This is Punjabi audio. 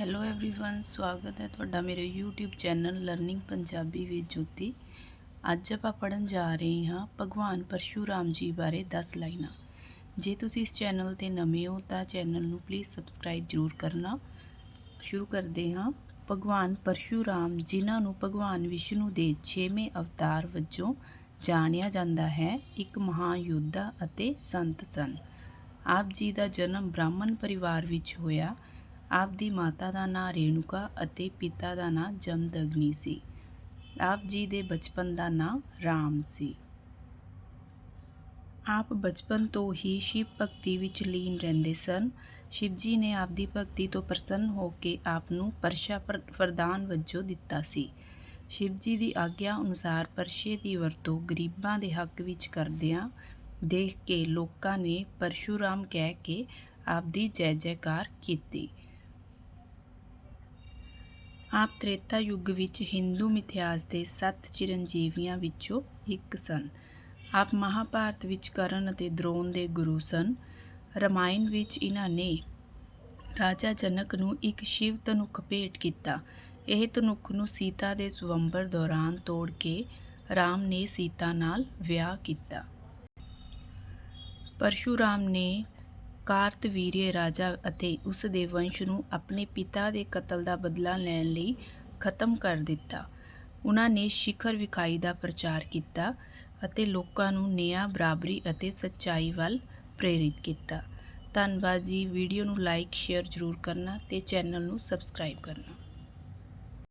ਹੈਲੋ एवरीवन ਸਵਾਗਤ ਹੈ ਤੁਹਾਡਾ ਮੇਰੇ YouTube channel learning Punjabi with Jyoti ਅੱਜ ਆਪਾਂ ਪੜਨ ਜਾ ਰਹੇ ਹਾਂ ਭਗਵਾਨ ਪਰਸ਼ੂਰਾਮ ਜੀ ਬਾਰੇ 10 ਲਾਈਨਾਂ ਜੇ ਤੁਸੀਂ ਇਸ ਚੈਨਲ ਤੇ ਨਵੇਂ ਹੋ ਤਾਂ ਚੈਨਲ ਨੂੰ ਪਲੀਜ਼ ਸਬਸਕ੍ਰਾਈਬ ਜ਼ਰੂਰ ਕਰਨਾ ਸ਼ੁਰੂ ਕਰਦੇ ਹਾਂ ਭਗਵਾਨ ਪਰਸ਼ੂਰਾਮ ਜਿਨ੍ਹਾਂ ਨੂੰ ਭਗਵਾਨ ਵਿਸ਼ਨੂੰ ਦੇ 6ਵੇਂ ਅਵਤਾਰ ਵਜੋਂ ਜਾਣਿਆ ਜਾਂਦਾ ਹੈ ਇੱਕ ਮਹਾਨ ਯੋਧਾ ਅਤੇ ਸੰਤ ਸਨ ਆਪ ਜੀ ਦਾ ਜਨਮ ਬ੍ਰਾਹਮਣ ਪਰਿਵਾਰ ਵਿੱਚ ਹੋਇਆ ਆਪ ਦੀ ਮਾਤਾ ਦਾ ਨਾਂ ਰੇਣੂਕਾ ਅਤੇ ਪਿਤਾ ਦਾ ਨਾਂ ਜਮਦਗਨੀ ਸੀ। ਆਪ ਜੀ ਦੇ ਬਚਪਨ ਦਾ ਨਾਂ ਰਾਮ ਸੀ। ਆਪ ਬਚਪਨ ਤੋਂ ਹੀ ਸ਼ਿਵ ਭਗਤੀ ਵਿੱਚ ਲੀਨ ਰਹਿੰਦੇ ਸਨ। ਸ਼ਿਵ ਜੀ ਨੇ ਆਪ ਦੀ ਭਗਤੀ ਤੋਂ ਪ੍ਰਸੰਨ ਹੋ ਕੇ ਆਪ ਨੂੰ ਪਰਸ਼ਾ ਪ੍ਰਦਾਨ ਵਜੋਂ ਦਿੱਤਾ ਸੀ। ਸ਼ਿਵ ਜੀ ਦੀ ਆਗਿਆ ਅਨੁਸਾਰ ਪਰਸ਼ੇ ਦੀ ਵਰਤੋਂ ਗਰੀਬਾਂ ਦੇ ਹੱਕ ਵਿੱਚ ਕਰਦਿਆਂ ਦੇਖ ਕੇ ਲੋਕਾਂ ਨੇ ਪਰਸ਼ੂਰਾਮ ਕਹਿ ਕੇ ਆਪ ਦੀ ਜੈ ਜੈਕਾਰ ਕੀਤੀ। ਆਪ ਤ੍ਰੇਤਾ ਯੁੱਗ ਵਿੱਚ ਹਿੰਦੂ ਮਿਥਿਹਾਸ ਦੇ ਸੱਤ ਚਿਰੰਜੀਵੀਆਂ ਵਿੱਚੋਂ ਇੱਕ ਸਨ। ਆਪ ਮਹਾਭਾਰਤ ਵਿੱਚ ਕਰਨ ਅਤੇ ਦ੍ਰੋਣ ਦੇ ਗੁਰੂ ਸਨ। ਰਮਾਇਣ ਵਿੱਚ ਇਹਨਾਂ ਨੇ ਰਾਜਾ ਜਨਕ ਨੂੰ ਇੱਕ ਸ਼ਿਵ ਧਨੁੱਖ ਭੇਟ ਕੀਤਾ। ਇਹ ਧਨੁੱਖ ਨੂੰ ਸੀਤਾ ਦੇ ਸਵੰਬਰ ਦੌਰਾਨ ਤੋੜ ਕੇ ਰਾਮ ਨੇ ਸੀਤਾ ਨਾਲ ਵਿਆਹ ਕੀਤਾ। ਪਰਸ਼ੂਰਾਮ ਨੇ ਕਾਰਤਵੀਰਯ ਰਾਜਾ ਅਤੇ ਉਸ ਦੇ ਵੰਸ਼ ਨੂੰ ਆਪਣੇ ਪਿਤਾ ਦੇ ਕਤਲ ਦਾ ਬਦਲਾ ਲੈਣ ਲਈ ਖਤਮ ਕਰ ਦਿੱਤਾ। ਉਹਨਾਂ ਨੇ ਸ਼ਿਖਰ ਵਿਖਾਈ ਦਾ ਪ੍ਰਚਾਰ ਕੀਤਾ ਅਤੇ ਲੋਕਾਂ ਨੂੰ ਨਿਆਂ, ਬਰਾਬਰੀ ਅਤੇ ਸੱਚਾਈ ਵੱਲ ਪ੍ਰੇਰਿਤ ਕੀਤਾ। ਧੰਨਵਾਦ ਜੀ। ਵੀਡੀਓ ਨੂੰ ਲਾਈਕ, ਸ਼ੇਅਰ ਜ਼ਰੂਰ ਕਰਨਾ ਤੇ ਚੈਨਲ ਨੂੰ ਸਬਸਕ੍ਰਾਈਬ ਕਰਨਾ।